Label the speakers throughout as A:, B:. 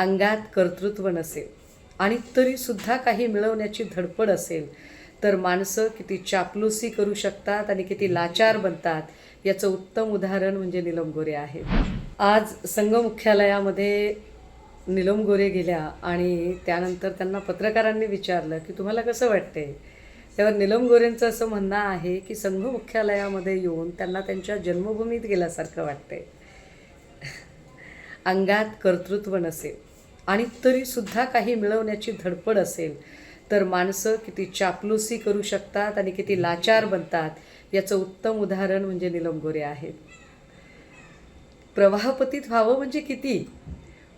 A: अंगात कर्तृत्व नसेल आणि तरीसुद्धा काही मिळवण्याची धडपड असेल तर माणसं किती चापलूसी करू शकतात आणि किती लाचार बनतात याचं उत्तम उदाहरण म्हणजे निलम गोरे आहे आज संघ मुख्यालयामध्ये निलम गोरे गेल्या आणि त्यानंतर त्यांना पत्रकारांनी विचारलं की तुम्हाला कसं वाटतंय? त्यावर निलम गोरेंचं असं म्हणणं आहे की संघ मुख्यालयामध्ये येऊन त्यांना त्यांच्या जन्मभूमीत गेल्यासारखं वाटतंय. अंगात कर्तृत्व नसेल. आणि तरीसुद्धा काही मिळवण्याची धडपड असेल तर माणसं किती चापलूसी करू शकतात आणि किती लाचार बनतात याचं उत्तम उदाहरण म्हणजे निलम गोरे आहेत. प्रवाहपतीत व्हावं म्हणजे किती?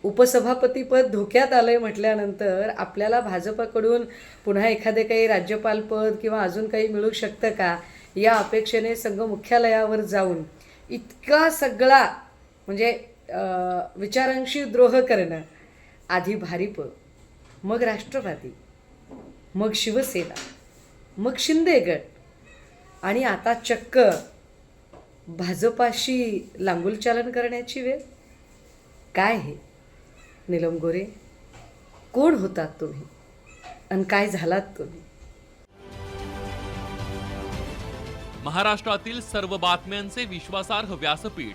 A: उपसभापतीपद धोक्यात आलं आहे म्हटल्यानंतर आपल्याला भाजपाकडून पुन्हा एखादे काही राज्यपालपद किंवा अजून काही मिळू शकतं का? या अपेक्षेने संघ मुख्यालयावर जाऊन इतका सगळा म्हणजे विचारांशी द्रोह करणं आधी भारिप मग राष्ट्रवादी. मग शिवसेना. मग शिंदे गट. आणि आता चक्क भाजपाशी लांगुलचालन करण्याची वेळ. काय हे? निलम गोरे कोण होतात तुम्ही? आणि काय झालात तुम्ही?
B: महाराष्ट्रातील सर्व बातम्यांचे विश्वासार्ह व्यासपीठ.